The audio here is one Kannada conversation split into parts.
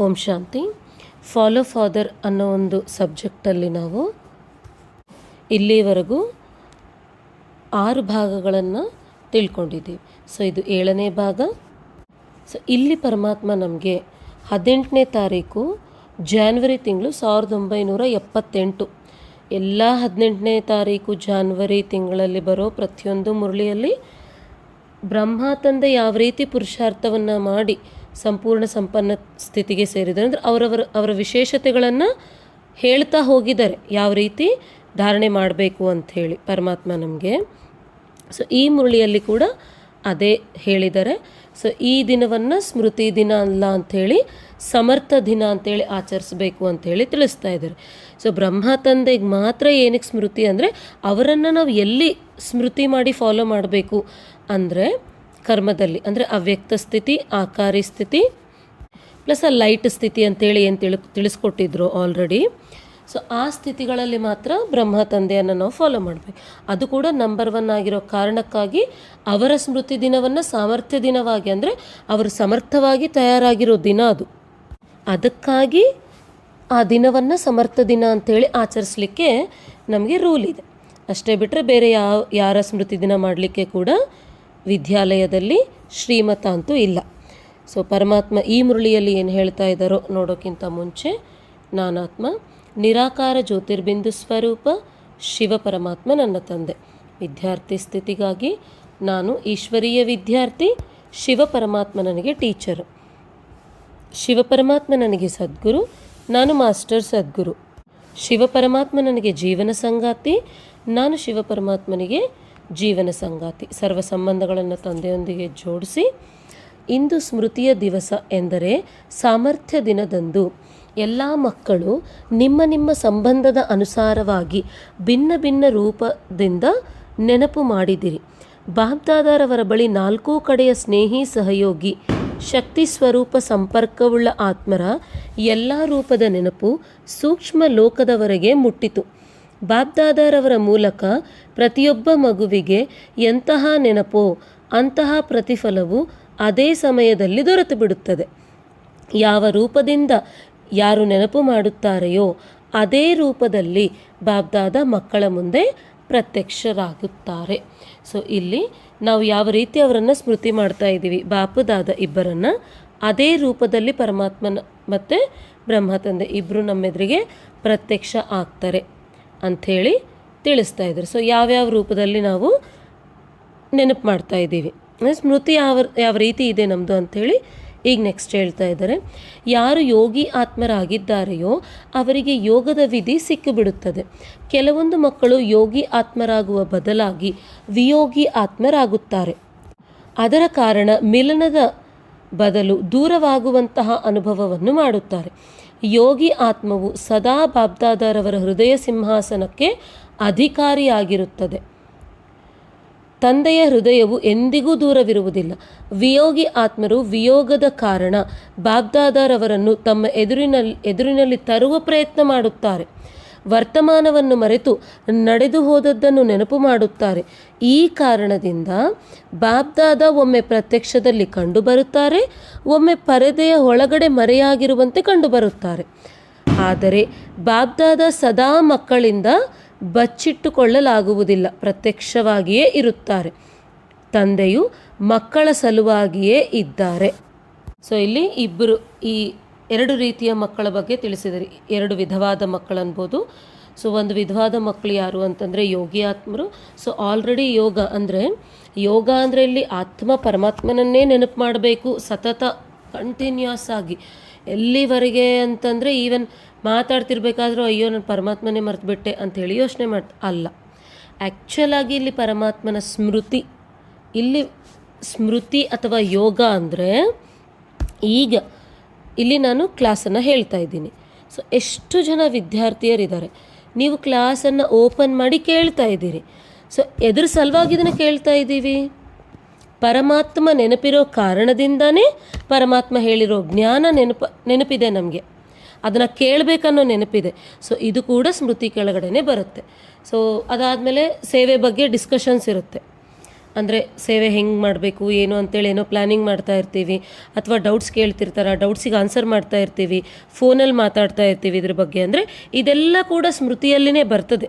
ಓಂ ಶಾಂತಿ. ಫಾಲೋ ಫಾದರ್ ಅನ್ನೋ ಒಂದು ಸಬ್ಜೆಕ್ಟಲ್ಲಿ ನಾವು ಇಲ್ಲಿವರೆಗೂ ಆರು ಭಾಗಗಳನ್ನು ತಿಳ್ಕೊಂಡಿದ್ದೀವಿ. ಸೊ ಇದು ಏಳನೇ ಭಾಗ. ಸೊ ಇಲ್ಲಿ ಪರಮಾತ್ಮ ನಮಗೆ ಹದಿನೆಂಟನೇ ತಾರೀಕು ಜಾನ್ವರಿ ತಿಂಗಳು ಸಾವಿರದ ಒಂಬೈನೂರ ಎಪ್ಪತ್ತೆಂಟು. ಎಲ್ಲ ಹದಿನೆಂಟನೇ ತಾರೀಕು ಜಾನ್ವರಿ ತಿಂಗಳಲ್ಲಿ ಬರೋ ಪ್ರತಿಯೊಂದು ಮುರಳಿಯಲ್ಲಿ ಬ್ರಹ್ಮ ತಂದೆ ಯಾವ ರೀತಿ ಪುರುಷಾರ್ಥವನ್ನು ಮಾಡಿ ಸಂಪೂರ್ಣ ಸಂಪನ್ನ ಸ್ಥಿತಿಗೆ ಸೇರಿದ್ದಾರೆ. ಅಂದರೆ ಅವರವರ, ಅವರ ವಿಶೇಷತೆಗಳನ್ನು ಹೇಳ್ತಾ ಹೋಗಿದ್ದಾರೆ. ಯಾವ ರೀತಿ ಧಾರಣೆ ಮಾಡಬೇಕು ಅಂಥೇಳಿ ಪರಮಾತ್ಮ ನಮಗೆ. ಸೊ ಈ ಮುರಳಿಯಲ್ಲಿ ಕೂಡ ಅದೇ ಹೇಳಿದ್ದಾರೆ. ಸೊ ಈ ದಿನವನ್ನು ಸ್ಮೃತಿ ದಿನ ಅಲ್ಲ ಅಂಥೇಳಿ ಸಮರ್ಥ ದಿನ ಅಂತೇಳಿ ಆಚರಿಸಬೇಕು ಅಂಥೇಳಿ ತಿಳಿಸ್ತಾ ಇದ್ದಾರೆ. ಸೊ ಬ್ರಹ್ಮ ತಂದೆಗೆ ಮಾತ್ರ ಏನಕ್ಕೆ ಸ್ಮೃತಿ ಅಂದರೆ ಅವರನ್ನು ನಾವು ಎಲ್ಲಿ ಸ್ಮೃತಿ ಮಾಡಿ ಫಾಲೋ ಮಾಡಬೇಕು ಅಂದರೆ ಕರ್ಮದಲ್ಲಿ, ಅಂದರೆ ಅವ್ಯಕ್ತ ಸ್ಥಿತಿ, ಆಕಾರಿ ಸ್ಥಿತಿ ಪ್ಲಸ್ ಆ ಲೈಟ್ ಸ್ಥಿತಿ ಅಂತೇಳಿ ಏನು ತಿಳಿ, ತಿಳಿಸ್ಕೊಟ್ಟಿದ್ರು ಆಲ್ರೆಡಿ ಸೊ ಆ ಸ್ಥಿತಿಗಳಲ್ಲಿ ಮಾತ್ರ ಬ್ರಹ್ಮ ತಂದೆಯನ್ನು ನಾವು ಫಾಲೋ ಮಾಡಬೇಕು. ಅದು ಕೂಡ ನಂಬರ್ ಒನ್ ಆಗಿರೋ ಕಾರಣಕ್ಕಾಗಿ ಅವರ ಸ್ಮೃತಿ ದಿನವನ್ನು ಸಾಮರ್ಥ್ಯ ದಿನವಾಗಿ, ಅಂದರೆ ಅವರು ಸಮರ್ಥವಾಗಿ ತಯಾರಾಗಿರೋ ದಿನ ಅದು. ಅದಕ್ಕಾಗಿ ಆ ದಿನವನ್ನು ಸಮರ್ಥ ದಿನ ಅಂತೇಳಿ ಆಚರಿಸ್ಲಿಕ್ಕೆ ನಮಗೆ ರೂಲ್ ಇದೆ. ಅಷ್ಟೇ ಬಿಟ್ಟರೆ ಬೇರೆ ಯಾವ, ಯಾರ ಸ್ಮೃತಿ ದಿನ ಮಾಡಲಿಕ್ಕೆ ಕೂಡ ವಿದ್ಯಾಲಯದಲ್ಲಿ ಶ್ರೀಮತ ಅಂತೂ ಇಲ್ಲ. ಸೊ ಪರಮಾತ್ಮ ಈ ಮುರುಳಿಯಲ್ಲಿ ಏನು ಹೇಳ್ತಾ ಇದ್ದಾರೋ ನೋಡೋಕ್ಕಿಂತ ಮುಂಚೆ ನಾನಾತ್ಮ, ನಿರಾಕಾರ ಜ್ಯೋತಿರ್ಬಿಂದು ಸ್ವರೂಪ ಶಿವ ಪರಮಾತ್ಮ ನನ್ನ ತಂದೆ. ವಿದ್ಯಾರ್ಥಿ ಸ್ಥಿತಿಗಾಗಿ ನಾನು ಈಶ್ವರೀಯ ವಿದ್ಯಾರ್ಥಿ, ಶಿವ ಪರಮಾತ್ಮ ನನಗೆ ಟೀಚರು. ಶಿವ ಪರಮಾತ್ಮ ನನಗೆ ಸದ್ಗುರು, ನಾನು ಮಾಸ್ಟರ್ ಸದ್ಗುರು. ಶಿವ ಪರಮಾತ್ಮ ನನಗೆ ಜೀವನ ಸಂಗಾತಿ, ನಾನು ಶಿವ ಪರಮಾತ್ಮನಿಗೆ ಜೀವನ ಸಂಗಾತಿ, ಸರ್ವ ಸಂಬಂಧಗಳನ್ನು ತಂದೆಯೊಂದಿಗೆ ಜೋಡಿಸಿ, ಇಂದು ಸ್ಮೃತಿಯ ದಿವಸ ಎಂದರೆ ಸಾಮರ್ಥ್ಯ ದಿನದಂದು ಎಲ್ಲ ಮಕ್ಕಳು ನಿಮ್ಮ ನಿಮ್ಮ ಸಂಬಂಧದ ಅನುಸಾರವಾಗಿ ಭಿನ್ನ ಭಿನ್ನ ರೂಪದಿಂದ ನೆನಪು ಮಾಡಿದಿರಿ. ಬಾಬ್ದಾದಾರವರ ಬಳಿ ನಾಲ್ಕೂ ಕಡೆಯ ಸ್ನೇಹಿ ಸಹಯೋಗಿ, ಶಕ್ತಿ ಸ್ವರೂಪ ಸಂಪರ್ಕವುಳ್ಳ ಆತ್ಮರ ಎಲ್ಲ ರೂಪದ ನೆನಪು ಸೂಕ್ಷ್ಮ ಲೋಕದವರೆಗೆ ಮುಟ್ಟಿತು. ಬಾಬ್ದಾದಾರವರ ಮೂಲಕ ಪ್ರತಿಯೊಬ್ಬ ಮಗುವಿಗೆ ಎಂತಹ ನೆನಪೋ ಅಂತಹ ಪ್ರತಿಫಲವು ಅದೇ ಸಮಯದಲ್ಲಿ ದೊರೆತು ಬಿಡುತ್ತದೆ. ಯಾವ ರೂಪದಿಂದ ಯಾರು ನೆನಪು ಮಾಡುತ್ತಾರೆಯೋ ಅದೇ ರೂಪದಲ್ಲಿ ಬಾಬ್ದಾದ ಮಕ್ಕಳ ಮುಂದೆ ಪ್ರತ್ಯಕ್ಷರಾಗುತ್ತಾರೆ. ಸೊ ಇಲ್ಲಿ ನಾವು ಯಾವ ರೀತಿ ಅವರನ್ನು ಸ್ಮೃತಿ ಮಾಡ್ತಾ ಇದ್ದೀವಿ, ಬಾಪುದಾದ ಇಬ್ಬರನ್ನು, ಅದೇ ರೂಪದಲ್ಲಿ ಪರಮಾತ್ಮನ ಮತ್ತು ಬ್ರಹ್ಮ ತಂದೆ ಇಬ್ಬರು ನಮ್ಮೆದುರಿಗೆ ಪ್ರತ್ಯಕ್ಷ ಆಗ್ತಾರೆ. ಅಂಥೇಳಿ ತಿಳಿಸ್ತಾ ಇದ್ದಾರೆ ಸೊ ಯಾವ್ಯಾವ ರೂಪದಲ್ಲಿ ನಾವು ನೆನಪು ಮಾಡ್ತಾ ಇದ್ದೀವಿ. ಸ್ಮೃತಿ ಯಾವ ಯಾವ ರೀತಿ ಇದೆ ನಮ್ಮದು ಅಂಥೇಳಿ ಈಗ ನೆಕ್ಸ್ಟ್ ಹೇಳ್ತಾ ಇದ್ದಾರೆ. ಯಾರು ಯೋಗಿ ಆತ್ಮರಾಗಿದ್ದಾರೆಯೋ ಅವರಿಗೆ ಯೋಗದ ವಿಧಿ ಸಿಕ್ಕಿಬಿಡುತ್ತದೆ. ಕೆಲವೊಂದು ಮಕ್ಕಳು ಯೋಗಿ ಆತ್ಮರಾಗುವ ಬದಲಾಗಿ ವಿಯೋಗಿ ಆತ್ಮರಾಗುತ್ತಾರೆ. ಅದರ ಕಾರಣ ಮಿಲನದ ಬದಲು ದೂರವಾಗುವಂತಹ ಅನುಭವವನ್ನು ಮಾಡುತ್ತಾರೆ. ಯೋಗಿ ಆತ್ಮವು ಸದಾ ಬಾಬ್ದಾದರವರ ಹೃದಯ ಸಿಂಹಾಸನಕ್ಕೆ ಅಧಿಕಾರಿಯಾಗಿರುತ್ತದೆ. ತಂದೆಯ ಹೃದಯವು ಎಂದಿಗೂ ದೂರವಿರುವುದಿಲ್ಲ. ವಿಯೋಗಿ ಆತ್ಮರು ವಿಯೋಗದ ಕಾರಣ ಬಾಬ್ದಾದಾರವರನ್ನು ತಮ್ಮ ಎದುರಿನಲ್ಲಿ ಎದುರಿನಲ್ಲಿ ತರುವ ಪ್ರಯತ್ನ ಮಾಡುತ್ತಾರೆ. ವರ್ತಮಾನವನ್ನು ಮರೆತು ನಡೆದು ಹೋದದ್ದನ್ನು ನೆನಪು ಮಾಡುತ್ತಾರೆ. ಈ ಕಾರಣದಿಂದ ಬಾಬ್ದಾದ ಒಮ್ಮೆ ಪ್ರತ್ಯಕ್ಷದಲ್ಲಿ ಕಂಡುಬರುತ್ತಾರೆ, ಒಮ್ಮೆ ಪರದೆಯ ಒಳಗಡೆ ಮರೆಯಾಗಿರುವಂತೆ ಕಂಡುಬರುತ್ತಾರೆ. ಆದರೆ ಬಾಬ್ದಾದ ಸದಾ ಮಕ್ಕಳಿಂದ ಬಚ್ಚಿಟ್ಟುಕೊಳ್ಳಲಾಗುವುದಿಲ್ಲ, ಪ್ರತ್ಯಕ್ಷವಾಗಿಯೇ ಇರುತ್ತಾರೆ. ತಂದೆಯು ಮಕ್ಕಳ ಸಲುವಾಗಿಯೇ ಇದ್ದಾರೆ. ಸೊ ಇಲ್ಲಿ ಇಬ್ಬರು ಈ ಎರಡು ರೀತಿಯ ಮಕ್ಕಳ ಬಗ್ಗೆ ತಿಳಿಸಿದ್ರಿ. ಎರಡು ವಿಧವಾದ ಮಕ್ಕಳು ಅನ್ಬೋದು. ಸೊ ಒಂದು ವಿಧವಾದ ಮಕ್ಕಳು ಯಾರು ಅಂತಂದರೆ ಯೋಗಿ ಆತ್ಮರು. ಸೊ ಆಲ್ರೆಡಿ ಯೋಗ ಅಂದರೆ ಯೋಗ ಅಂದರೆ ಇಲ್ಲಿ ಆತ್ಮ ಪರಮಾತ್ಮನನ್ನೇ ನೆನಪು ಮಾಡಬೇಕು. ಸತತ ಕಂಟಿನ್ಯೂಸ್ ಆಗಿ. ಎಲ್ಲಿವರೆಗೆ ಅಂತಂದರೆ ಈವನ್ ಮಾತಾಡ್ತಿರ್ಬೇಕಾದ್ರೂ ಅಯ್ಯೋ, ನಾನು ಪರಮಾತ್ಮನೇ ಮರೆತುಬಿಟ್ಟೆ ಅಂಥೇಳಿ ಯೋಚನೆ ಮಾಡ್, ಅಲ್ಲ. ಆ್ಯಕ್ಚುಲಾಗಿ ಇಲ್ಲಿ ಪರಮಾತ್ಮನ ಸ್ಮೃತಿ, ಇಲ್ಲಿ ಸ್ಮೃತಿ ಅಥವಾ ಯೋಗ ಅಂದರೆ ಈಗ ಇಲ್ಲಿ ನಾನು ಕ್ಲಾಸನ್ನು ಹೇಳ್ತಾ ಇದ್ದೀನಿ. ಸೊ ಎಷ್ಟು ಜನ ವಿದ್ಯಾರ್ಥಿಯರಿದ್ದಾರೆ? ನೀವು ಕ್ಲಾಸನ್ನು ಓಪನ್ ಮಾಡಿ ಕೇಳ್ತಾ ಇದ್ದೀರಿ. ಸೊ ಎದುರು ಸಲುವಾಗಿ ಇದನ್ನು ಕೇಳ್ತಾ ಇದ್ದೀವಿ. ಪರಮಾತ್ಮ ನೆನಪಿರೋ ಕಾರಣದಿಂದನೇ ಪರಮಾತ್ಮ ಹೇಳಿರೋ ಜ್ಞಾನ ನೆನಪ, ನೆನಪಿದೆ ನಮಗೆ. ಅದನ್ನು ಕೇಳಬೇಕನ್ನೋ ನೆನಪಿದೆ. ಸೊ ಇದು ಕೂಡ ಸ್ಮೃತಿ ಕೆಳಗಡೆನೆ ಬರುತ್ತೆ. ಸೊ ಅದಾದಮೇಲೆ ಸೇವೆ ಬಗ್ಗೆ ಡಿಸ್ಕಷನ್ಸ್ ಇರುತ್ತೆ. ಅಂದರೆ ಸೇವೆ ಹೆಂಗೆ ಮಾಡಬೇಕು, ಏನು ಅಂತೇಳಿ ಏನೋ ಪ್ಲ್ಯಾನಿಂಗ್ ಮಾಡ್ತಾ ಇರ್ತೀವಿ, ಅಥವಾ ಡೌಟ್ಸ್ ಕೇಳ್ತಿರ್ತಾರೆ ಡೌಟ್ಸಿಗೆ ಆನ್ಸರ್ ಮಾಡ್ತಾ ಇರ್ತೀವಿ ಫೋನಲ್ಲಿ ಮಾತಾಡ್ತಾ ಇರ್ತೀವಿ ಇದ್ರ ಬಗ್ಗೆ. ಅಂದರೆ ಇದೆಲ್ಲ ಕೂಡ ಸ್ಮೃತಿಯಲ್ಲಿನೇ ಬರ್ತದೆ.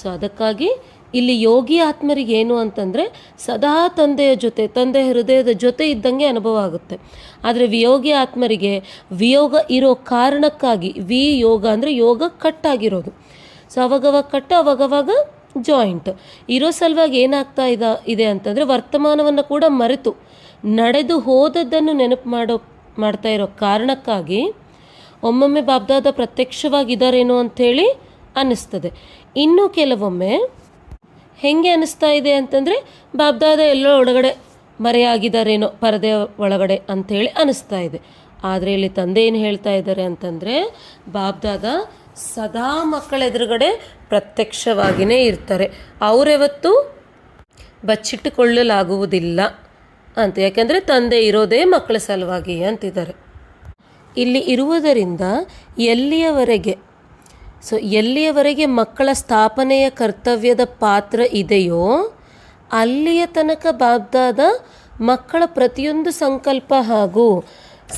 ಸೊ ಅದಕ್ಕಾಗಿ ಇಲ್ಲಿ ಯೋಗಿ ಆತ್ಮರಿಗೆ ಏನು ಅಂತಂದರೆ ಸದಾ ತಂದೆಯ ಜೊತೆ, ತಂದೆ ಹೃದಯದ ಜೊತೆ ಇದ್ದಂಗೆ ಅನುಭವ ಆಗುತ್ತೆ. ಆದರೆ ವಿಯೋಗಿ ಆತ್ಮರಿಗೆ ವಿಯೋಗ ಇರೋ ಕಾರಣಕ್ಕಾಗಿ ವಿ ಯೋಗ ಅಂದರೆ ಯೋಗ ಕಟ್ಟಾಗಿರೋದು. ಸೊ ಅವಾಗವಾಗ ಕಟ್ ಅವಾಗವಾಗ ಜಾಯಿಂಟ್. ಇರೋ ಸಲುವಾಗಿ ಏನಾಗ್ತಾ ಇದ, ಇದೆ ಅಂತಂದರೆ ವರ್ತಮಾನವನ್ನು ಕೂಡ ಮರೆತು ನಡೆದು ಹೋದದ್ದನ್ನು ನೆನಪು ಮಾಡೋ, ಮಾಡ್ತಾ ಇರೋ ಕಾರಣಕ್ಕಾಗಿ ಒಮ್ಮೊಮ್ಮೆ ಬಾಬ್ದಾದ ಪ್ರತ್ಯಕ್ಷವಾಗಿದ್ದಾರೇನೋ ಅಂಥೇಳಿ ಅನ್ನಿಸ್ತದೆ. ಇನ್ನು ಕೆಲವೊಮ್ಮೆ ಹೆಂಗೆ ಅನ್ನಿಸ್ತಾ ಇದೆ ಅಂತಂದರೆ ಬಾಬ್ದಾದ ಎಲ್ಲೋ ಒಳಗಡೆ ಮರೆಯಾಗಿದ್ದಾರೇನೋ ಪರದೆ ಒಳಗಡೆ ಅಂಥೇಳಿ ಅನ್ನಿಸ್ತಾ ಇದೆ. ಆದರೆ ಇಲ್ಲಿ ತಂದೆ ಏನು ಹೇಳ್ತಾ ಇದ್ದಾರೆ ಅಂತಂದರೆ ಬಾಬ್ದಾದ ಸದಾ ಮಕ್ಕಳ ಎದುರುಗಡೆ ಪ್ರತ್ಯಕ್ಷವಾಗಿಯೇ ಇರ್ತಾರೆ. ಅವರೆವತ್ತು ಬಚ್ಚಿಟ್ಟುಕೊಳ್ಳಲಾಗುವುದಿಲ್ಲ ಅಂತ. ಯಾಕೆಂದರೆ ತಂದೆ ಇರೋದೇ ಮಕ್ಕಳ ಸಲುವಾಗಿ ಅಂತಿದ್ದಾರೆ. ಇಲ್ಲಿ ಇರುವುದರಿಂದ ಎಲ್ಲಿಯವರೆಗೆ, ಸೊ ಎಲ್ಲಿಯವರೆಗೆ ಮಕ್ಕಳ ಸ್ಥಾಪನೆಯ ಕರ್ತವ್ಯದ ಪಾತ್ರ ಇದೆಯೋ, ಅಲ್ಲಿಯ ತನಕ ಬಾಬ್ದಾದ ಮಕ್ಕಳ ಪ್ರತಿಯೊಂದು ಸಂಕಲ್ಪ ಹಾಗೂ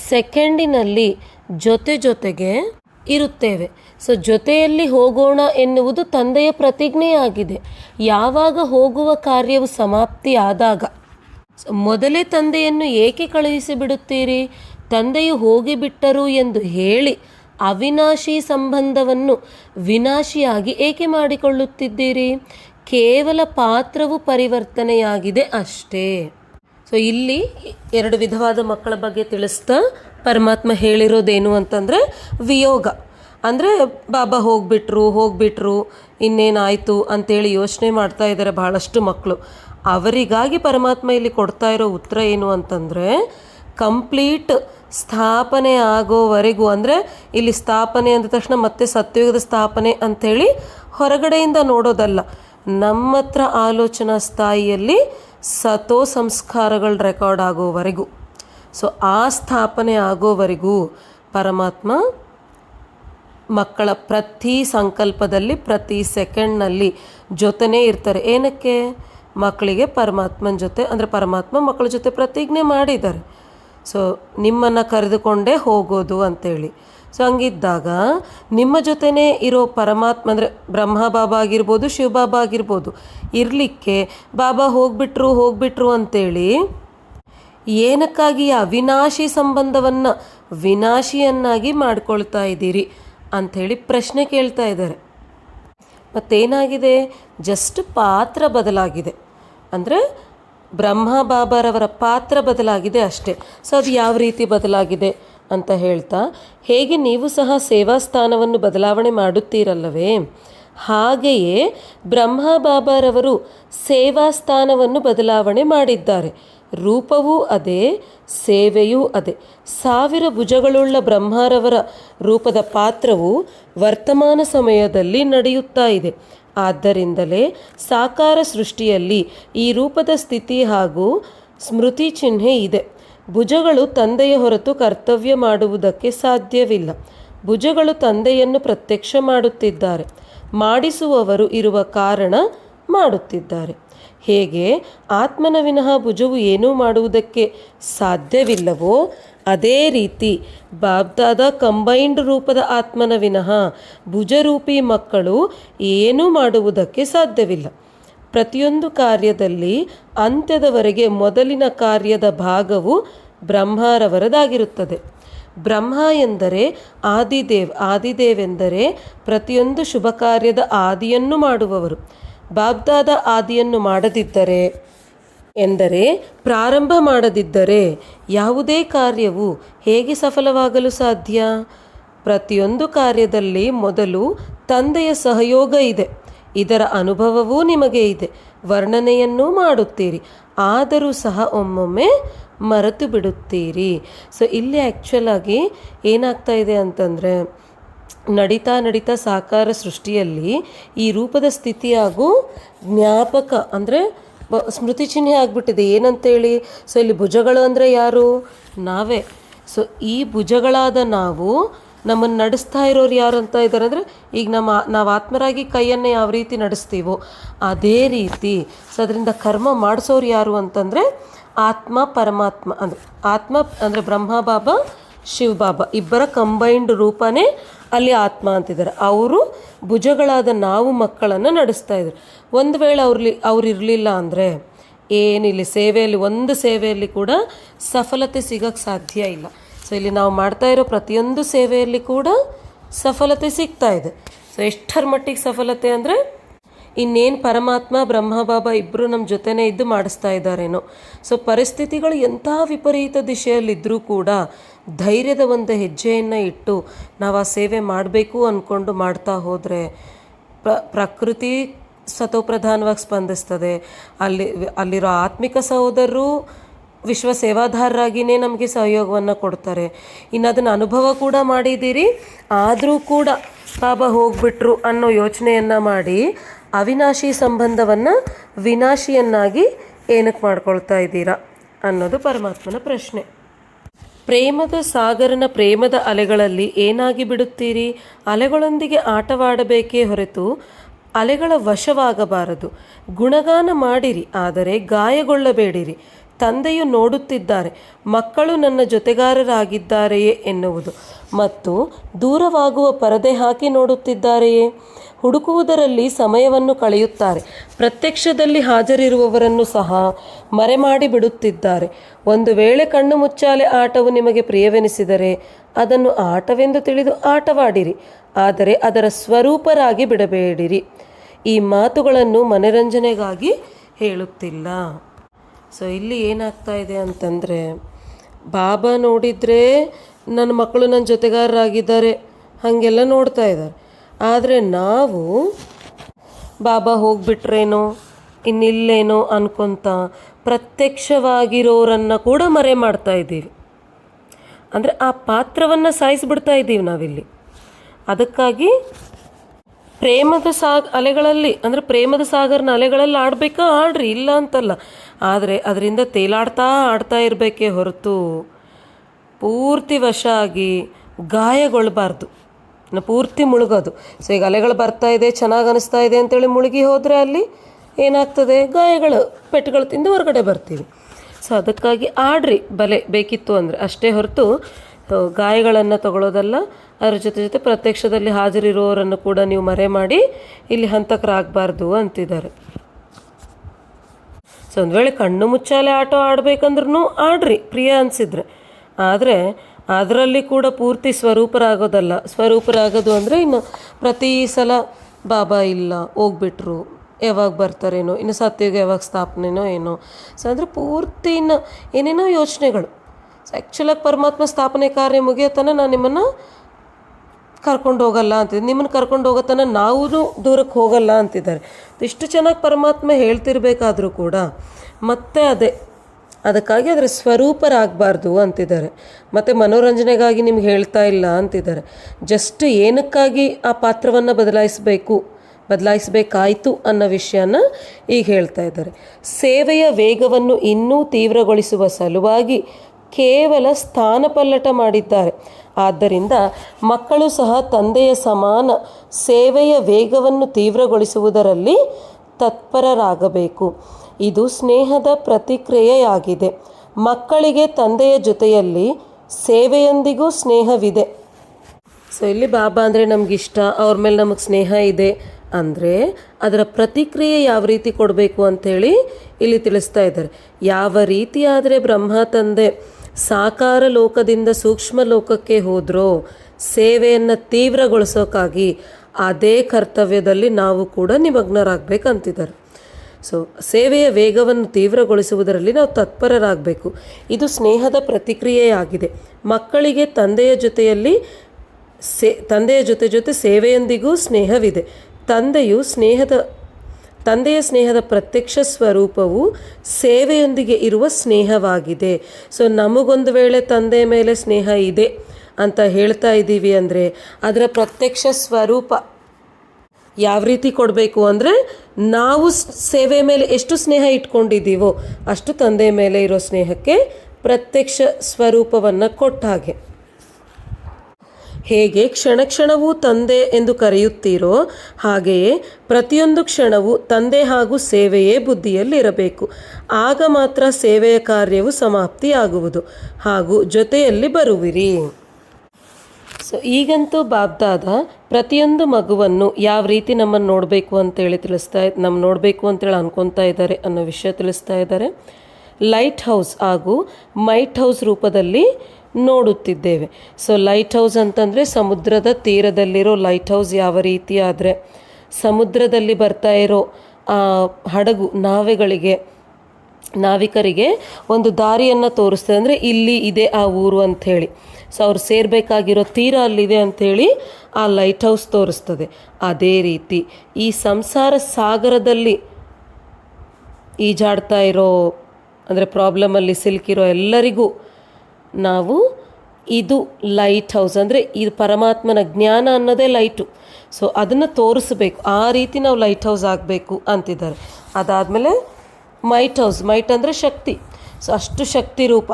ಸೆಕೆಂಡಿನಲ್ಲಿ ಜೊತೆ ಜೊತೆಗೆ ಇರುತ್ತೇವೆ. ಸೊ, ಜೊತೆಯಲ್ಲಿ ಹೋಗೋಣ ಎನ್ನುವುದು ತಂದೆಯ ಪ್ರತಿಜ್ಞೆಯಾಗಿದೆ. ಯಾವಾಗ ಹೋಗುವ ಕಾರ್ಯವು ಸಮಾಪ್ತಿಯಾದಾಗ? ಸೊ, ಮೊದಲೇ ತಂದೆಯನ್ನು ಏಕೆ ಕಳುಹಿಸಿಬಿಡುತ್ತೀರಿ? ತಂದೆಯು ಹೋಗಿಬಿಟ್ಟರು ಎಂದು ಹೇಳಿ ಅವಿನಾಶಿ ಸಂಬಂಧವನ್ನು ವಿನಾಶಿಯಾಗಿ ಏಕೆ ಮಾಡಿಕೊಳ್ಳುತ್ತಿದ್ದೀರಿ? ಕೇವಲ ಪಾತ್ರವು ಪರಿವರ್ತನೆಯಾಗಿದೆ ಅಷ್ಟೇ. ಸೊ, ಇಲ್ಲಿ ಎರಡು ವಿಧವಾದ ಮಕ್ಕಳ ಬಗ್ಗೆ ತಿಳಿಸ್ತಾ ಪರಮಾತ್ಮ ಹೇಳಿರೋದೇನು ಅಂತಂದರೆ ವಿಯೋಗ. ಅಂದರೆ ಬಾಬಾ ಹೋಗ್ಬಿಟ್ರು ಹೋಗ್ಬಿಟ್ರು, ಇನ್ನೇನಾಯಿತು ಅಂತೇಳಿ ಯೋಚನೆ ಮಾಡ್ತಾ ಇದ್ದಾರೆ ಭಾಳಷ್ಟು ಮಕ್ಕಳು ಅವರಿಗಾಗಿ ಪರಮಾತ್ಮ ಇಲ್ಲಿ ಕೊಡ್ತಾ ಇರೋ ಉತ್ತರ ಏನು ಅಂತಂದರೆ, ಕಂಪ್ಲೀಟ್ ಸ್ಥಾಪನೆ ಆಗೋವರೆಗೂ, ಅಂದರೆ ಇಲ್ಲಿ ಸ್ಥಾಪನೆ ಅಂದ ತಕ್ಷಣ ಮತ್ತೆ ಸತ್ಯಯುಗದ ಸ್ಥಾಪನೆ ಅಂಥೇಳಿ ಹೊರಗಡೆಯಿಂದ ನೋಡೋದಲ್ಲ. ನಮ್ಮ ಹತ್ರ ಆಲೋಚನಾ ಸ್ಥಾಯಿಯಲ್ಲಿ ಸತೋ ಸಂಸ್ಕಾರಗಳು ರೆಕಾರ್ಡ್ ಆಗೋವರೆಗೂ. ಸೊ ಆ ಸ್ಥಾಪನೆ ಆಗೋವರೆಗೂ ಪರಮಾತ್ಮ ಮಕ್ಕಳ ಪ್ರತಿ ಸಂಕಲ್ಪದಲ್ಲಿ, ಪ್ರತಿ ಸೆಕೆಂಡ್ನಲ್ಲಿ ಜೊತೆನೇ ಇರ್ತಾರೆ. ಏನಕ್ಕೆ? ಮಕ್ಕಳಿಗೆ ಪರಮಾತ್ಮನ ಜೊತೆ, ಅಂದರೆ ಪರಮಾತ್ಮ ಮಕ್ಕಳ ಜೊತೆ ಪ್ರತಿಜ್ಞೆ ಮಾಡಿದ್ದಾರೆ. ಸೊ ನಿಮ್ಮನ್ನು ಕರೆದುಕೊಂಡೇ ಹೋಗೋದು ಅಂತೇಳಿ. ಸೊ ಹಂಗಿದ್ದಾಗ ನಿಮ್ಮ ಜೊತೆನೇ ಇರೋ ಪರಮಾತ್ಮ, ಅಂದರೆ ಬ್ರಹ್ಮ ಬಾಬಾ ಆಗಿರ್ಬೋದು ಶಿವಬಾಬಾ ಆಗಿರ್ಬೋದು, ಇರಲಿಕ್ಕೆ ಬಾಬಾ ಹೋಗ್ಬಿಟ್ರು ಹೋಗ್ಬಿಟ್ರು ಅಂತೇಳಿ ಏನಕ್ಕಾಗಿ ಅವಿನಾಶಿ ಸಂಬಂಧವನ್ನು ವಿನಾಶಿಯನ್ನಾಗಿ ಮಾಡ್ಕೊಳ್ತಾ ಇದ್ದೀರಿ ಅಂಥೇಳಿ ಪ್ರಶ್ನೆ ಕೇಳ್ತಾ ಇದ್ದಾರೆ. ಮತ್ತೇನಾಗಿದೆ? ಜಸ್ಟ್ ಪಾತ್ರ ಬದಲಾಗಿದೆ. ಅಂದರೆ ಬ್ರಹ್ಮ ಬಾಬಾರವರ ಪಾತ್ರ ಬದಲಾಗಿದೆ ಅಷ್ಟೇ. ಸೊ ಅದು ಯಾವ ರೀತಿ ಬದಲಾಗಿದೆ ಅಂತ ಹೇಳ್ತಾ, ಹೇಗೆ ನೀವು ಸಹ ಸೇವಾ ಸ್ಥಾನವನ್ನು ಬದಲಾವಣೆ ಮಾಡುತ್ತೀರಲ್ಲವೇ? ಹಾಗೆಯೇ ಬ್ರಹ್ಮ ಬಾಬಾರವರು ಸೇವಾ ಸ್ಥಾನವನ್ನು ಬದಲಾವಣೆ ಮಾಡಿದ್ದಾರೆ. ರೂಪವೂ ಅದೇ, ಸೇವೆಯೂ ಅದೇ. ಸಾವಿರ ಭುಜಗಳುಳ್ಳ ಬ್ರಹ್ಮರವರ ರೂಪದ ಪಾತ್ರವು ವರ್ತಮಾನ ಸಮಯದಲ್ಲಿ ನಡೆಯುತ್ತಾ ಇದೆ. ಆದ್ದರಿಂದಲೇ ಸಾಕಾರ ಸೃಷ್ಟಿಯಲ್ಲಿ ಈ ರೂಪದ ಸ್ಥಿತಿ ಹಾಗೂ ಸ್ಮೃತಿ ಚಿಹ್ನೆ ಇದೆ. ಭುಜಗಳು ತಂದೆಯ ಹೊರತು ಕರ್ತವ್ಯ ಮಾಡುವುದಕ್ಕೆ ಸಾಧ್ಯವಿಲ್ಲ. ಭುಜಗಳು ತಂದೆಯನ್ನು ಪ್ರತ್ಯಕ್ಷ ಮಾಡುತ್ತಿದ್ದಾರೆ. ಮಾಡಿಸುವವರು ಇರುವ ಕಾರಣ ಮಾಡುತ್ತಿದ್ದಾರೆ. ಹೇಗೆ ಆತ್ಮನ ವಿನಃ ಭುಜವು ಏನೂ ಮಾಡುವುದಕ್ಕೆ ಸಾಧ್ಯವಿಲ್ಲವೋ ಅದೇ ರೀತಿ ಬಾಬ್ದಾದ ಕಂಬೈನ್ಡ್ ರೂಪದ ಆತ್ಮನ ವಿನಃ ಭುಜರೂಪಿ ಮಕ್ಕಳು ಏನೂ ಮಾಡುವುದಕ್ಕೆ ಸಾಧ್ಯವಿಲ್ಲ. ಪ್ರತಿಯೊಂದು ಕಾರ್ಯದಲ್ಲಿ ಅಂತ್ಯದವರೆಗೆ ಮೊದಲಿನ ಕಾರ್ಯದ ಭಾಗವು ಬ್ರಹ್ಮರವರದಾಗಿರುತ್ತದೆ. ಬ್ರಹ್ಮ ಎಂದರೆ ಆದಿದೇವ್, ಆದಿದೇವೆಂದರೆ ಪ್ರತಿಯೊಂದು ಶುಭ ಕಾರ್ಯದ ಆದಿಯನ್ನು ಮಾಡುವವರು. ಬಾಬ್ದಾದ ಆದಿಯನ್ನು ಮಾಡದಿದ್ದರೆ? ಎಂದರೆ, ಪ್ರಾರಂಭ ಮಾಡದಿದ್ದರೆ ಯಾವುದೇ ಕಾರ್ಯವು ಹೇಗೆ ಸಫಲವಾಗಲು ಸಾಧ್ಯ? ಪ್ರತಿಯೊಂದು ಕಾರ್ಯದಲ್ಲಿ ಮೊದಲು ತಂದೆಯ ಸಹಯೋಗ ಇದೆ. ಇದರ ಅನುಭವವೂ ನಿಮಗೆ ಇದೆ. ವರ್ಣನೆಯನ್ನೂ ಮಾಡುತ್ತೀರಿ. ಆದರೂ ಸಹ ಒಮ್ಮೊಮ್ಮೆ ಮರೆತು ಬಿಡುತ್ತೀರಿ ಸೊ ಇಲ್ಲಿ ಆ್ಯಕ್ಚುಲಾಗಿ ಏನಾಗ್ತಾ ಇದೆ ಅಂತಂದರೆ ನಡೀತಾ ನಡೀತಾ ಸಾಕಾರ ಸೃಷ್ಟಿಯಲ್ಲಿ ಈ ರೂಪದ ಸ್ಥಿತಿ ಹಾಗೂ ಜ್ಞಾಪಕ ಅಂದರೆ ಸ್ಮೃತಿ ಚಿಹ್ನೆ ಆಗಿಬಿಟ್ಟಿದೆ. ಏನಂತೇಳಿ? ಸೊ ಇಲ್ಲಿ ಭುಜಗಳು ಅಂದರೆ ಯಾರು? ನಾವೇ. ಸೊ ಈ ಭುಜಗಳಾದ ನಾವು ನಮ್ಮನ್ನು ನಡೆಸ್ತಾ ಇರೋರು ಯಾರು ಅಂತ ಇದ್ದಾರೆ ಅಂದರೆ, ಈಗ ನಮ್ಮ, ನಾವು ಆತ್ಮರಾಗಿ ಕೈಯನ್ನು ಯಾವ ರೀತಿ ನಡೆಸ್ತೀವೋ, ಅದೇ ರೀತಿ ಸೊ ಅದರಿಂದ ಕರ್ಮ ಮಾಡಿಸೋರು ಯಾರು ಅಂತಂದರೆ, ಆತ್ಮ ಪರಮಾತ್ಮ ಅಂದರೆ, ಆತ್ಮ ಅಂದರೆ ಬ್ರಹ್ಮ, ಬಾಬಾ ಶಿವ ಬಾಬಾ ಇಬ್ಬರ ಕಂಬೈನ್ಡ್ ರೂಪನೇ ಅಲ್ಲಿ ಆತ್ಮ ಅಂತಿದ್ದಾರೆ. ಅವರು ಭುಜಗಳಾದ ನಾವು ಮಕ್ಕಳನ್ನು ನಡೆಸ್ತಾ ಇದ್ದಾರೆ ಒಂದು ವೇಳೆ ಅವ್ರಲ್ಲಿ ಅವ್ರು ಇರಲಿಲ್ಲ ಅಂದರೆ ಏನಿಲ್ಲ ಸೇವೆಯಲ್ಲಿ, ಒಂದು ಸೇವೆಯಲ್ಲಿ ಕೂಡ ಸಫಲತೆ ಸಿಗೋಕ್ಕೆ ಸಾಧ್ಯ ಇಲ್ಲ. ಸೊ ಇಲ್ಲಿ ನಾವು ಮಾಡ್ತಾ ಇರೋ ಪ್ರತಿಯೊಂದು ಸೇವೆಯಲ್ಲಿ ಕೂಡ ಸಫಲತೆ ಸಿಗ್ತಾ ಇದೆ. ಸೊ ಎಷ್ಟರ ಮಟ್ಟಿಗೆ ಸಫಲತೆ ಅಂದರೆ ಇನ್ನೇನು ಪರಮಾತ್ಮ ಬ್ರಹ್ಮ ಬಾಬಾ ಇಬ್ಬರು ನಮ್ಮ ಜೊತೆನೇ ಇದ್ದು ಮಾಡಿಸ್ತಾ ಇದ್ದಾರೇನೋ. ಸೊ ಪರಿಸ್ಥಿತಿಗಳು ಎಂಥ ವಿಪರೀತ ದಿಶೆಯಲ್ಲಿದ್ದರೂ ಕೂಡ ಧೈರ್ಯದ ಒಂದು ಹೆಜ್ಜೆಯನ್ನು ಇಟ್ಟು ನಾವು ಆ ಸೇವೆ ಮಾಡಬೇಕು ಅಂದ್ಕೊಂಡು ಮಾಡ್ತಾ ಹೋದರೆ ಪ್ರ, ಪ್ರಕೃತಿ ಸತೋಪ್ರಧಾನವಾಗಿ ಸ್ಪಂದಿಸ್ತದೆ. ಅಲ್ಲಿ, ಅಲ್ಲಿರೋ ಆತ್ಮಿಕ ಸಹೋದರರು ವಿಶ್ವ ಸೇವಾದಾರರಾಗಿಯೇ ನಮಗೆ ಸಹಯೋಗವನ್ನು ಕೊಡ್ತಾರೆ. ಇನ್ನು ಅದನ್ನು ಅನುಭವ ಕೂಡ ಮಾಡಿದ್ದೀರಿ. ಆದರೂ ಕೂಡ ಬಾಬಾ ಹೋಗ್ಬಿಟ್ರು ಅನ್ನೋ ಯೋಚನೆಯನ್ನು ಮಾಡಿ ಅವಿನಾಶಿ ಸಂಬಂಧವನ್ನು ವಿನಾಶಿಯನ್ನಾಗಿ ಏನಕ್ಕೆ ಮಾಡ್ಕೊಳ್ತಾ ಇದ್ದೀರಾ ಅನ್ನೋದು ಪರಮಾತ್ಮನ ಪ್ರಶ್ನೆ. ಪ್ರೇಮದ ಸಾಗರನ ಪ್ರೇಮದ ಅಲೆಗಳಲ್ಲಿ ಏನಾಗಿ ಬಿಡುತ್ತೀರಿ? ಅಲೆಗಳೊಂದಿಗೆ ಆಟವಾಡಬೇಕೇ ಹೊರತು ಅಲೆಗಳ ವಶವಾಗಬಾರದು. ಗುಣಗಾನ ಮಾಡಿರಿ, ಆದರೆ ಗಾಯಗೊಳ್ಳಬೇಡಿರಿ. ತಂದೆಯು ನೋಡುತ್ತಿದ್ದಾರೆ, ಮಕ್ಕಳು ನನ್ನ ಜೊತೆಗಾರರಾಗಿದ್ದಾರೆಯೇ ಎನ್ನುವುದು. ಮತ್ತು ದೂರವಾಗುವ ಪರದೆ ಹಾಕಿ ನೋಡುತ್ತಿದ್ದಾರೆಯೇ? ಹುಡುಕುವುದರಲ್ಲಿ ಸಮಯವನ್ನು ಕಳೆಯುತ್ತಾರೆ. ಪ್ರತ್ಯಕ್ಷದಲ್ಲಿ ಹಾಜರಿರುವವರನ್ನು ಸಹ ಮರೆಮಾಡಿ ಬಿಡುತ್ತಿದ್ದಾರೆ. ಒಂದು ವೇಳೆ ಕಣ್ಣು ಮುಚ್ಚಾಲೆ ಆಟವು ನಿಮಗೆ ಪ್ರಿಯವೆನಿಸಿದರೆ ಅದನ್ನು ಆಟವೆಂದು ತಿಳಿದು ಆಟವಾಡಿರಿ. ಆದರೆ ಅದರ ಸ್ವರೂಪರಾಗಿ ಬಿಡಬೇಡಿರಿ. ಈ ಮಾತುಗಳನ್ನು ಮನರಂಜನೆಗಾಗಿ ಹೇಳುತ್ತಿಲ್ಲ. ಸೊ, ಇಲ್ಲಿ ಏನಾಗ್ತಾ ಇದೆ ಅಂತಂದರೆ, ಬಾಬಾ ನೋಡಿದರೆ ನನ್ನ ಮಕ್ಕಳು ನನ್ನ ಜೊತೆಗಾರರಾಗಿದ್ದಾರೆ, ಹಾಗೆಲ್ಲ ನೋಡ್ತಾ ಇದ್ದಾರೆ. ಆದರೆ ನಾವು, ಬಾಬಾ ಹೋಗ್ಬಿಟ್ರೇನೋ, ಇನ್ನಿಲ್ಲೇನೋ ಅನ್ಕೊಂತ ಪ್ರತ್ಯಕ್ಷವಾಗಿರೋರನ್ನು ಕೂಡ ಮರೆ ಮಾಡ್ತಾ ಇದ್ದೀವಿ. ಅಂದರೆ ಆ ಪಾತ್ರವನ್ನು ಸಾಯಿಸಿಬಿಡ್ತಾ ಇದ್ದೀವಿ ನಾವಿಲ್ಲಿ. ಅದಕ್ಕಾಗಿ ಪ್ರೇಮದ ಸಾಗ, ಅಲೆಗಳಲ್ಲಿ, ಅಂದರೆ ಪ್ರೇಮದ ಸಾಗರನ ಅಲೆಗಳಲ್ಲಿ ಆಡಬೇಕಾ? ಆಡ್ರಿ, ಇಲ್ಲ ಅಂತಲ್ಲ. ಆದರೆ ಅದರಿಂದ ತೇಲಾಡ್ತಾ ಆಡ್ತಾ ಇರಬೇಕೇ ಹೊರತು ಪೂರ್ತಿ ವಶ ಆಗಿ ಗಾಯಗೊಳ್ಳಬಾರ್ದು ಇನ್ನು ಪೂರ್ತಿ ಮುಳುಗೋದು. ಸೊ ಈಗ ಅಲೆಗಳು ಬರ್ತಾ ಇದೆ, ಚೆನ್ನಾಗಿ ಅನಿಸ್ತಾ ಇದೆ ಅಂತೇಳಿ ಮುಳುಗಿ ಹೋದರೆ ಅಲ್ಲಿ ಏನಾಗ್ತದೆ? ಗಾಯಗಳು, ಪೆಟ್ಟುಗಳು ತಿಂದು ಹೊರಗಡೆ ಬರ್ತೀವಿ. ಸೊ ಅದಕ್ಕಾಗಿ ಆಡ್ರಿ, ಬಲೆ ಬೇಕಿತ್ತು ಅಂದರೆ. ಅಷ್ಟೇ ಹೊರತು ಗಾಯಗಳನ್ನು ತಗೊಳ್ಳೋದಲ್ಲ ಅದರ ಜೊತೆ ಜೊತೆ ಪ್ರತ್ಯಕ್ಷದಲ್ಲಿ ಹಾಜರಿರೋರನ್ನು ಕೂಡ ನೀವು ಮರೆ ಮಾಡಿ, ಇಲ್ಲಿ ಹಂತಕರಾಗಬಾರ್ದು ಅಂತಿದ್ದಾರೆ. ಸೊ ಒಂದು ವೇಳೆ ಕಣ್ಣು ಮುಚ್ಚಾಲೆ ಆಟ ಆಡ್ಬೇಕಂದ್ರೂ ಆಡ್ರಿ, ಪ್ರಿಯ ಅನಿಸಿದ್ರೆ. ಆದರೆ ಅದರಲ್ಲಿ ಕೂಡ ಪೂರ್ತಿ ಸ್ವರೂಪರಾಗೋದಲ್ಲ. ಸ್ವರೂಪರಾಗೋದು ಅಂದರೆ ಇನ್ನು ಪ್ರತಿ ಸಲ ಬಾಬಾ ಇಲ್ಲ, ಹೋಗ್ಬಿಟ್ರು, ಯಾವಾಗ ಬರ್ತಾರೇನೋ, ಇನ್ನು ಸತ್ಯಗೆ ಯಾವಾಗ ಸ್ಥಾಪನೆನೋ ಏನೋ. ಸೊ ಅಂದರೆ ಪೂರ್ತಿ ಇನ್ನು ಏನೇನೋ ಯೋಚನೆಗಳು. ಆ್ಯಕ್ಚುಲಾಗಿ ಪರಮಾತ್ಮ ಸ್ಥಾಪನೆ ಕಾರ್ಯ ಮುಗಿಯೋತನ ನಾನು ನಿಮ್ಮನ್ನು ಕರ್ಕೊಂಡು ಹೋಗಲ್ಲ ಅಂತಿದ್ದೆ ನಿಮ್ಮನ್ನು ಕರ್ಕೊಂಡು ಹೋಗೋತನ ನಾವು ದೂರಕ್ಕೆ ಹೋಗಲ್ಲ ಅಂತಿದ್ದಾರೆ. ಇಷ್ಟು ಚೆನ್ನಾಗಿ ಪರಮಾತ್ಮ ಹೇಳ್ತಿರ್ಬೇಕಾದ್ರೂ ಕೂಡ ಮತ್ತೆ ಅದೇ ಅದಕ್ಕಾಗಿ ಅದರ ಸ್ವರೂಪರಾಗಬಾರ್ದು ಅಂತಿದ್ದಾರೆ. ಮತ್ತು ಮನೋರಂಜನೆಗಾಗಿ ನಿಮ್ಗೆ ಹೇಳ್ತಾ ಇಲ್ಲ ಅಂತಿದ್ದಾರೆ. ಜಸ್ಟ್ ಏನಕ್ಕಾಗಿ ಆ ಪಾತ್ರವನ್ನು ಬದಲಾಯಿಸಬೇಕು, ಬದಲಾಯಿಸಬೇಕಾಯಿತು ಅನ್ನೋ ವಿಷಯನ ಈಗ ಹೇಳ್ತಾ ಇದ್ದಾರೆ. ಸೇವೆಯ ವೇಗವನ್ನು ಇನ್ನೂ ತೀವ್ರಗೊಳಿಸುವ ಸಲುವಾಗಿ ಕೇವಲ ಸ್ಥಾನಪಲ್ಲಟ ಮಾಡಿದ್ದಾರೆ. ಆದ್ದರಿಂದ ಮಕ್ಕಳು ಸಹ ತಂದೆಯ ಸಮಾನ ಸೇವೆಯ ವೇಗವನ್ನು ತೀವ್ರಗೊಳಿಸುವುದರಲ್ಲಿ ತತ್ಪರರಾಗಬೇಕು. ಇದು ಸ್ನೇಹದ ಪ್ರತಿಕ್ರಿಯೆಯಾಗಿದೆ. ಮಕ್ಕಳಿಗೆ ತಂದೆಯ ಜೊತೆಯಲ್ಲಿ ಸೇವೆಯೊಂದಿಗೂ ಸ್ನೇಹವಿದೆ. ಸೊ ಇಲ್ಲಿ ಬಾಬಾ ಅಂದರೆ ನಮಗಿಷ್ಟ, ಅವ್ರ ಮೇಲೆ ನಮಗೆ ಸ್ನೇಹ ಇದೆ ಅಂದರೆ ಅದರ ಪ್ರತಿಕ್ರಿಯೆ ಯಾವ ರೀತಿ ಕೊಡಬೇಕು ಅಂಥೇಳಿ ಇಲ್ಲಿ ತಿಳಿಸ್ತಾ ಇದ್ದಾರೆ. ಯಾವ ರೀತಿ ಆದರೆ ಬ್ರಹ್ಮ ತಂದೆ ಸಾಕಾರ ಲೋಕದಿಂದ ಸೂಕ್ಷ್ಮ ಲೋಕಕ್ಕೆ ಹೋದರೋ, ಸೇವೆಯನ್ನು ತೀವ್ರಗೊಳಿಸೋಕ್ಕಾಗಿ ಅದೇ ಕರ್ತವ್ಯದಲ್ಲಿ ನಾವು ಕೂಡ ನಿಮಗ್ನರಾಗಬೇಕಂತಿದ್ದಾರೆ. ಸೊ ಸೇವೆಯ ವೇಗವನ್ನು ತೀವ್ರಗೊಳಿಸುವುದರಲ್ಲಿ ನಾವು ತತ್ಪರರಾಗಬೇಕು. ಇದು ಸ್ನೇಹದ ಪ್ರತಿಕ್ರಿಯೆಯಾಗಿದೆ. ಮಕ್ಕಳಿಗೆ ತಂದೆಯ ಜೊತೆಯಲ್ಲಿ ಸೇ, ತಂದೆಯ ಜೊತೆ ಜೊತೆ ಸೇವೆಯೊಂದಿಗೂ ಸ್ನೇಹವಿದೆ. ತಂದೆಯು ಸ್ನೇಹದ, ತಂದೆಯ ಸ್ನೇಹದ ಪ್ರತ್ಯಕ್ಷ ಸ್ವರೂಪವು ಸೇವೆಯೊಂದಿಗೆ ಇರುವ ಸ್ನೇಹವಾಗಿದೆ. ಸೊ ನಮಗೊಂದು ವೇಳೆ ತಂದೆಯ ಮೇಲೆ ಸ್ನೇಹ ಇದೆ ಅಂತ ಹೇಳ್ತಾ ಇದ್ದೀವಿ ಅಂದರೆ, ಅದರ ಪ್ರತ್ಯಕ್ಷ ಸ್ವರೂಪ ಯಾವ ರೀತಿ ಕೊಡಬೇಕು ಅಂದರೆ ನಾವು ಸೇವೆ ಮೇಲೆ ಎಷ್ಟು ಸ್ನೇಹ ಇಟ್ಕೊಂಡಿದ್ದೀವೋ ಅಷ್ಟು ತಂದೆ ಮೇಲೆ ಇರೋ ಸ್ನೇಹಕ್ಕೆ ಪ್ರತ್ಯಕ್ಷ ಸ್ವರೂಪವನ್ನು ಕೊಟ್ಟ ಹಾಗೆ. ಹೇಗೆ ಕ್ಷಣ ಕ್ಷಣವೂ ತಂದೆ ಎಂದು ಕರೆಯುತ್ತೀರೋ ಹಾಗೆಯೇ ಪ್ರತಿಯೊಂದು ಕ್ಷಣವೂ ತಂದೆ ಹಾಗೂ ಸೇವೆಯೇ ಬುದ್ಧಿಯಲ್ಲಿರಬೇಕು. ಆಗ ಮಾತ್ರ ಸೇವೆಯ ಕಾರ್ಯವು ಸಮಾಪ್ತಿಯಾಗುವುದು. ಹಾಗೂ ಜೊತೆಯಲ್ಲಿ ಬರುವಿರಿ. ಸೊ ಈಗಂತೂ ಬಾಬ್ದಾದ ಪ್ರತಿಯೊಂದು ಮಗುವನ್ನು ಯಾವ ರೀತಿ ನಮ್ಮನ್ನು ನೋಡಬೇಕು ಅಂತೇಳಿ ತಿಳಿಸ್ತಾ ನಮ್ಮ ನೋಡಬೇಕು ಅಂತೇಳಿ ಅನ್ಕೊತಾ ಇದ್ದಾರೆ ಅನ್ನೋ ವಿಷಯ ತಿಳಿಸ್ತಾ ಇದ್ದಾರೆ. ಲೈಟ್ ಹೌಸ್ ಹಾಗೂ ಮೈಟ್ ಹೌಸ್ ರೂಪದಲ್ಲಿ ನೋಡುತ್ತಿದ್ದೇವೆ. ಸೊ ಲೈಟ್ ಹೌಸ್ ಅಂತಂದರೆ ಸಮುದ್ರದ ತೀರದಲ್ಲಿರೋ ಲೈಟ್ ಹೌಸ್ ಯಾವ ರೀತಿ ಆದರೆ ಸಮುದ್ರದಲ್ಲಿ ಬರ್ತಾ ಇರೋ ಹಡಗು, ನಾವೆಗಳಿಗೆ, ನಾವಿಕರಿಗೆ ಒಂದು ದಾರಿಯನ್ನು ತೋರಿಸ್ತದೆ. ಅಂದರೆ ಇಲ್ಲಿ ಇದೆ ಆ ಊರು ಅಂಥೇಳಿ ಸೊ ಅವ್ರು ಸೇರಬೇಕಾಗಿರೋ ತೀರ ಅಲ್ಲಿದೆ ಅಂಥೇಳಿ ಆ ಲೈಟ್ ಹೌಸ್ ತೋರಿಸ್ತದೆ. ಅದೇ ರೀತಿ ಈ ಸಂಸಾರ ಸಾಗರದಲ್ಲಿ ಈಜಾಡ್ತಾ ಇರೋ, ಅಂದರೆ ಪ್ರಾಬ್ಲಮಲ್ಲಿ ಸಿಲುಕಿರೋ ಎಲ್ಲರಿಗೂ ನಾವು ಇದು ಲೈಟ್ ಹೌಸ್ ಅಂದರೆ ಇದು ಪರಮಾತ್ಮನ ಜ್ಞಾನ ಅನ್ನೋದೇ ಲೈಟು ಸೊ ಅದನ್ನು ತೋರಿಸ್ಬೇಕು. ಆ ರೀತಿ ನಾವು ಲೈಟ್ ಹೌಸ್ ಆಗಬೇಕು ಅಂತಿದ್ದಾರೆ. ಅದಾದಮೇಲೆ ಮೈಟ್ ಹೌಸ್ ಮೈಟ್ ಅಂದರೆ ಶಕ್ತಿ. ಸೊ ಅಷ್ಟು ಶಕ್ತಿ ರೂಪ.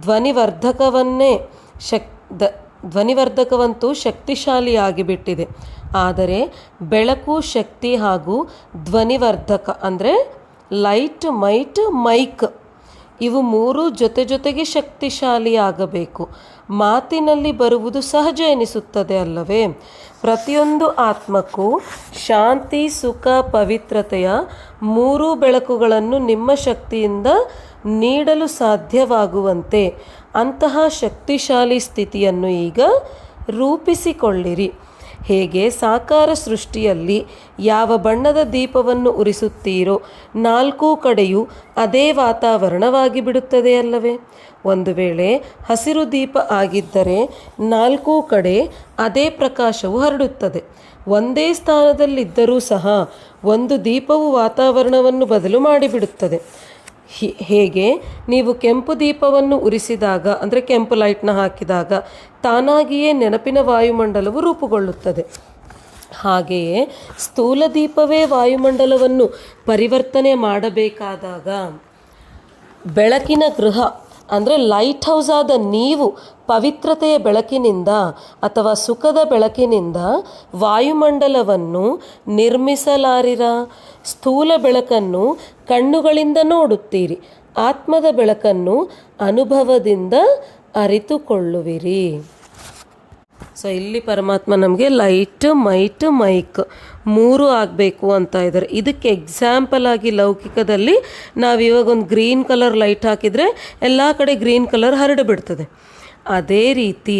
ಧ್ವನಿವರ್ಧಕವನ್ನೇ ಶಕ್, ದ, ಧ್ವನಿವರ್ಧಕವಂತೂ ಶಕ್ತಿಶಾಲಿಯಾಗಿಬಿಟ್ಟಿದೆ. ಆದರೆ ಬೆಳಕು, ಶಕ್ತಿ ಹಾಗೂ ಧ್ವನಿವರ್ಧಕ ಅಂದರೆ ಲೈಟ್, ಮೈಟ್, ಮೈಕ್ ಇವು ಮೂರು ಜೊತೆ ಜೊತೆಗೆ ಶಕ್ತಿಶಾಲಿಯಾಗಬೇಕು. ಮಾತಿನಲ್ಲಿ ಬರುವುದು ಸಹಜ ಎನಿಸುತ್ತದೆ ಅಲ್ಲವೇ? ಪ್ರತಿಯೊಂದು ಆತ್ಮಕ್ಕೂ ಶಾಂತಿ, ಸುಖ, ಪವಿತ್ರತೆಯ ಮೂರು ಬೆಳಕುಗಳನ್ನು ನಿಮ್ಮ ಶಕ್ತಿಯಿಂದ ನೀಡಲು ಸಾಧ್ಯವಾಗುವಂತೆ ಅಂತಹ ಶಕ್ತಿಶಾಲಿ ಸ್ಥಿತಿಯನ್ನು ಈಗ ರೂಪಿಸಿಕೊಳ್ಳಿರಿ. ಹೇಗೆ ಸಾಕಾರ ಸೃಷ್ಟಿಯಲ್ಲಿ ಯಾವ ಬಣ್ಣದ ದೀಪವನ್ನು ಉರಿಸುತ್ತೀರೋ ನಾಲ್ಕೂ ಕಡೆಯೂ ಅದೇ ವಾತಾವರಣವಾಗಿ ಬಿಡುತ್ತದೆ ಅಲ್ಲವೇ? ಒಂದು ವೇಳೆ ಹಸಿರು ದೀಪ ಆಗಿದ್ದರೆ ನಾಲ್ಕೂ ಕಡೆ ಅದೇ ಪ್ರಕಾಶವು ಹರಡುತ್ತದೆ. ಒಂದೇ ಸ್ಥಾನದಲ್ಲಿದ್ದರೂ ಸಹ ಒಂದು ದೀಪವು ವಾತಾವರಣವನ್ನು ಬದಲು ಮಾಡಿಬಿಡುತ್ತದೆ. ಹೇಗೆ? ನೀವು ಕೆಂಪು ದೀಪವನ್ನು ಉರಿಸಿದಾಗ, ಅಂದರೆ ಕೆಂಪು ಲೈಟ್ನ ಹಾಕಿದಾಗ ತಾನಾಗಿಯೇ ನೆನಪಿನ ವಾಯುಮಂಡಲವು ರೂಪುಗೊಳ್ಳುತ್ತದೆ. ಹಾಗೆಯೇ ಸ್ಥೂಲ ದೀಪವೇ ವಾಯುಮಂಡಲವನ್ನು ಪರಿವರ್ತನೆ ಮಾಡಬೇಕಾದಾಗ ಬೆಳಕಿನ ಗೃಹ ಅಂದರೆ ಲೈಟ್ ಹೌಸ್ ಆದ ನೀವು ಪವಿತ್ರತೆಯ ಬೆಳಕಿನಿಂದ ಅಥವಾ ಸುಖದ ಬೆಳಕಿನಿಂದ ವಾಯುಮಂಡಲವನ್ನು ನಿರ್ಮಿಸಲಾರಿರ. ಸ್ಥೂಲ ಬೆಳಕನ್ನು ಕಣ್ಣುಗಳಿಂದ ನೋಡುತ್ತೀರಿ. ಆತ್ಮದ ಬೆಳಕನ್ನು ಅನುಭವದಿಂದ ಅರಿತುಕೊಳ್ಳುವಿರಿ. ಸೊ ಇಲ್ಲಿ ಪರಮಾತ್ಮ ನಮಗೆ ಲೈಟ್ ಮೈಟ್ ಮೈಕ್ ಮೂರು ಆಗಬೇಕು ಅಂತ ಇದ್ದಾರೆ. ಇದಕ್ಕೆ ಎಕ್ಸಾಂಪಲ್ ಆಗಿ ಲೌಕಿಕದಲ್ಲಿ ನಾವು ಇವಾಗ ಒಂದು ಗ್ರೀನ್ ಕಲರ್ ಲೈಟ್ ಹಾಕಿದರೆ ಎಲ್ಲ ಕಡೆ ಗ್ರೀನ್ ಕಲರ್ ಹರಡಿಬಿಡ್ತದೆ ಅದೇ ರೀತಿ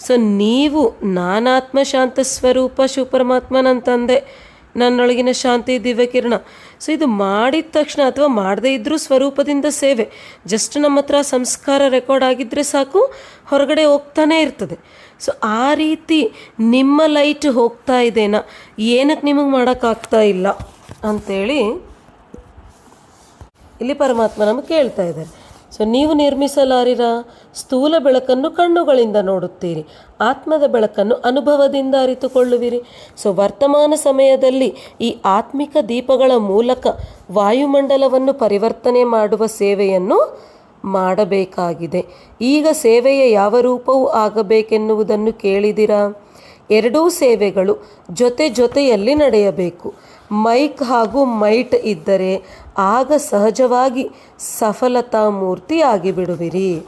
ಸೊ ನೀವು ನಾನಾತ್ಮ ಶಾಂತ ಸ್ವರೂಪ ಶಿವಪರಮಾತ್ಮನಂತಂದೆ ನನ್ನೊಳಗಿನ ಶಾಂತಿ ದಿವ್ಯಕಿರಣ. ಸೊ ಇದು ಮಾಡಿದ ತಕ್ಷಣ ಅಥವಾ ಮಾಡದೇ ಇದ್ದರೂ ಸ್ವರೂಪದಿಂದ ಸೇವೆ. ಜಸ್ಟ್ ನಮ್ಮ ಹತ್ರ ಸಂಸ್ಕಾರ ರೆಕಾರ್ಡ್ ಆಗಿದ್ದರೆ ಸಾಕು, ಹೊರಗಡೆ ಹೋಗ್ತಾನೇ ಇರ್ತದೆ. ಸೊ ಆ ರೀತಿ ನಿಮ್ಮ ಲೈಟ್ ಹೋಗ್ತಾ ಇದೆನಾ ಏನಕ್ಕೆ ನಿಮಗೆ ಮಾಡೋಕ್ಕಾಗ್ತಾ ಇಲ್ಲ ಅಂಥೇಳಿ ಇಲ್ಲಿ ಪರಮಾತ್ಮ ನಮಗೆ ಕೇಳ್ತಾ ಇದ್ದಾರೆ. ಸೊ ನೀವು ನಿರ್ಮಿಸಲಾರಿರ ಸ್ಥೂಲ ಬೆಳಕನ್ನು ಕಣ್ಣುಗಳಿಂದ ನೋಡುತ್ತೀರಿ. ಆತ್ಮದ ಬೆಳಕನ್ನು ಅನುಭವದಿಂದ ಅರಿತುಕೊಳ್ಳುವಿರಿ. ಸೊ ವರ್ತಮಾನ ಸಮಯದಲ್ಲಿ ಈ ಆತ್ಮಿಕ ದೀಪಗಳ ಮೂಲಕ ವಾಯುಮಂಡಲವನ್ನು ಪರಿವರ್ತನೆ ಮಾಡುವ ಸೇವೆಯನ್ನು ಮಾಡಬೇಕಾಗಿದೆ. ಈಗ ಸೇವೆಯ ಯಾವ ರೂಪವೂ ಆಗಬೇಕೆನ್ನುವುದನ್ನು ಕೇಳಿದಿರಾ? ಎರಡೂ ಸೇವೆಗಳು ಜೊತೆ ಜೊತೆಯಲ್ಲಿ ನಡೆಯಬೇಕು. ಮೈಕ್ ಹಾಗೂ ಮೈಟ್ ಇದ್ದರೆ ಆಗ ಸಹಜವಾಗಿ ಸಫಲತಾ ಮೂರ್ತಿ ಆಗಿಬಿಡುವಿರಿ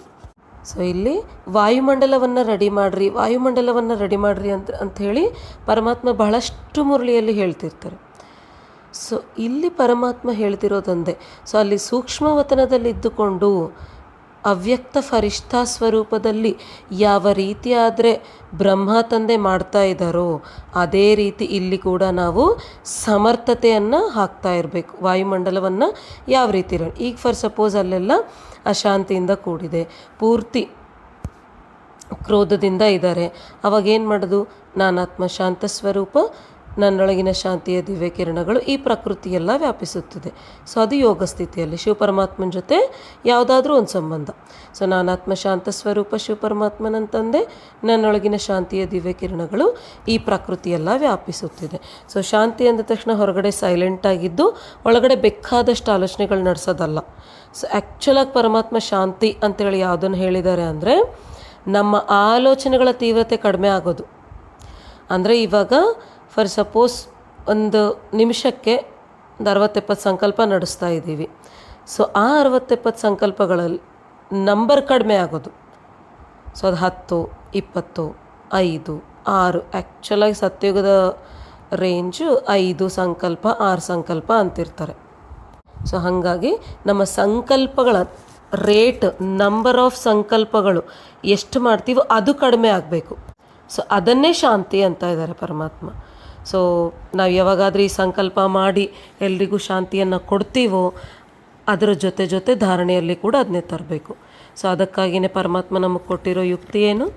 ಸೊ ಇಲ್ಲಿ ವಾಯುಮಂಡಲವನ್ನು ರೆಡಿ ಮಾಡಿರಿ, ವಾಯುಮಂಡಲವನ್ನು ರೆಡಿ ಮಾಡಿರಿ ಅಂತ, ಅಂಥೇಳಿ ಪರಮಾತ್ಮ ಬಹಳಷ್ಟು ಮುರಳಿಯಲ್ಲಿ ಹೇಳ್ತಿರ್ತಾರೆ. ಸೊ ಇಲ್ಲಿ ಪರಮಾತ್ಮ ಹೇಳ್ತಿರೋದಂದೆ. ಸೊ ಅಲ್ಲಿ ಸೂಕ್ಷ್ಮವತನದಲ್ಲಿದ್ದುಕೊಂಡು ಅವ್ಯಕ್ತ ಫರಿಷ್ಠಾ ಸ್ವರೂಪದಲ್ಲಿ ಯಾವ ರೀತಿ ಆದರೆ ಬ್ರಹ್ಮ ತಂದೆ ಮಾಡ್ತಾ ಇದ್ದಾರೋ, ಅದೇ ರೀತಿ ಇಲ್ಲಿ ಕೂಡ ನಾವು ಸಮರ್ಥತೆಯನ್ನು ಹಾಕ್ತಾ ಇರಬೇಕು. ವಾಯುಮಂಡಲವನ್ನು ಯಾವ ರೀತಿ ಇರೋ ಈಗ ಫಾರ್ ಸಪೋಸ್ ಅಲ್ಲೆಲ್ಲ ಅಶಾಂತಿಯಿಂದ ಕೂಡಿದೆ. ಪೂರ್ತಿ ಕ್ರೋಧದಿಂದ ಇದ್ದಾರೆ. ಅವಾಗ ಏನು ಮಾಡೋದು? ನಾನಾತ್ಮ ಶಾಂತ ಸ್ವರೂಪ ನನ್ನೊಳಗಿನ ಶಾಂತಿಯ ದಿವ್ಯ ಕಿರಣಗಳು ಈ ಪ್ರಕೃತಿಯೆಲ್ಲ ವ್ಯಾಪಿಸುತ್ತದೆ. ಸೊ, ಅದು ಯೋಗ ಸ್ಥಿತಿಯಲ್ಲಿ ಶಿವಪರಮಾತ್ಮನ ಜೊತೆ ಯಾವುದಾದ್ರೂ ಒಂದು ಸಂಬಂಧ. ಸೊ ನಾನಾತ್ಮ ಶಾಂತ ಸ್ವರೂಪ ಶಿವಪರಮಾತ್ಮನಂತಂದೆ ನನ್ನೊಳಗಿನ ಶಾಂತಿಯ ದಿವ್ಯ ಕಿರಣಗಳು ಈ ಪ್ರಕೃತಿಯೆಲ್ಲ ವ್ಯಾಪಿಸುತ್ತಿದೆ. ಸೊ, ಶಾಂತಿ ಅಂದ ತಕ್ಷಣ ಹೊರಗಡೆ ಸೈಲೆಂಟ್ ಆಗಿದ್ದು ಒಳಗಡೆ ಬೇಕಾದಷ್ಟು ಆಲೋಚನೆಗಳು ನಡೆಸೋದಲ್ಲ. ಸೊ ಆ್ಯಕ್ಚುಲಾಗಿ ಪರಮಾತ್ಮ ಶಾಂತಿ ಅಂತೇಳಿ ಯಾವುದನ್ನು ಹೇಳಿದ್ದಾರೆ ಅಂದರೆ ನಮ್ಮ ಆಲೋಚನೆಗಳ ತೀವ್ರತೆ ಕಡಿಮೆ ಆಗೋದು. ಅಂದರೆ ಇವಾಗ ಫಾರ್ ಸಪೋಸ್ ಒಂದು ನಿಮಿಷಕ್ಕೆ ಒಂದು ಅರವತ್ತೆಪ್ಪತ್ತು ಸಂಕಲ್ಪ ನಡೆಸ್ತಾ ಇದ್ದೀವಿ. ಸೊ ಆ ಅರವತ್ತೆಪ್ಪತ್ತು ಸಂಕಲ್ಪಗಳಲ್ಲಿ ನಂಬರ್ ಕಡಿಮೆ ಆಗೋದು. ಸೊ ಅದು ಹತ್ತು, ಇಪ್ಪತ್ತು, ಐದು, ಆರು ಆ್ಯಕ್ಚುಲಾಗಿ ಸತ್ಯುಗದ ರೇಂಜು ಐದು ಸಂಕಲ್ಪ, ಆರು ಸಂಕಲ್ಪ ಅಂತಿರ್ತಾರೆ. ಸೊ ಹಾಗಾಗಿ ನಮ್ಮ ಸಂಕಲ್ಪಗಳ ರೇಟ್ ನಂಬರ್ ಆಫ್ ಸಂಕಲ್ಪಗಳು ಎಷ್ಟು ಮಾಡ್ತೀವೋ ಅದು ಕಡಿಮೆ ಆಗಬೇಕು. ಸೊ ಅದನ್ನೇ ಶಾಂತಿ ಅಂತ ಇದ್ದಾರೆ ಪರಮಾತ್ಮ. ಸೊ ನಾವು ಯಾವಾಗಾದ್ರೂ ಈ ಸಂಕಲ್ಪ ಮಾಡಿ ಎಲ್ರಿಗೂ ಶಾಂತಿಯನ್ನು ಕೊಡ್ತೀವೋ, ಅದರ ಜೊತೆ ಜೊತೆ ಧಾರಣೆಯಲ್ಲಿ ಕೂಡ ಅದನ್ನೇ ತರಬೇಕು. ಸೊ ಅದಕ್ಕಾಗಿಯೇ ಪರಮಾತ್ಮ ನಮಗೆ ಕೊಟ್ಟಿರೋ ಯುಕ್ತಿ ಏನು?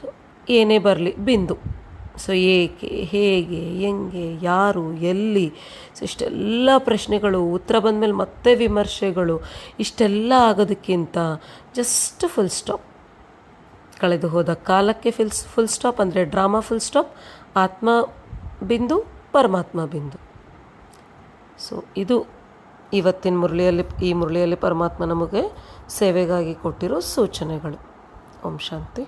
ಸೊ ಏನೇ ಬರಲಿ, ಬಿಂದು. ಸೊ ಏಕೆ, ಹೇಗೆ, ಹೆಂಗೆ, ಯಾರು, ಎಲ್ಲಿ? ಸೊ ಇಷ್ಟೆಲ್ಲ ಪ್ರಶ್ನೆಗಳು, ಉತ್ತರ ಬಂದಮೇಲೆ ಮತ್ತೆ ವಿಮರ್ಶೆಗಳು, ಇಷ್ಟೆಲ್ಲ ಆಗೋದಕ್ಕಿಂತ ಜಸ್ಟ್ ಫುಲ್ ಸ್ಟಾಪ್ ಕಳೆದು ಹೋದ ಕಾಲಕ್ಕೆ ಫಿಲ್ಸ್ ಫುಲ್ ಸ್ಟಾಪ್ ಅಂದರೆ ಡ್ರಾಮಾ ಫುಲ್ ಸ್ಟಾಪ್ ಆತ್ಮ ಬಿಂದು, ಪರಮಾತ್ಮ ಬಿಂದು. ಸೊ ಇದು ಇವತ್ತಿನ ಮುರಳಿಯಲ್ಲಿ, ಈ ಮುರಳಿಯಲ್ಲಿ ಪರಮಾತ್ಮ ನಮಗೆ ಸೇವೆಗಾಗಿ ಕೊಟ್ಟಿರೋ ಸೂಚನೆಗಳು. ಓಂ ಶಾಂತಿ.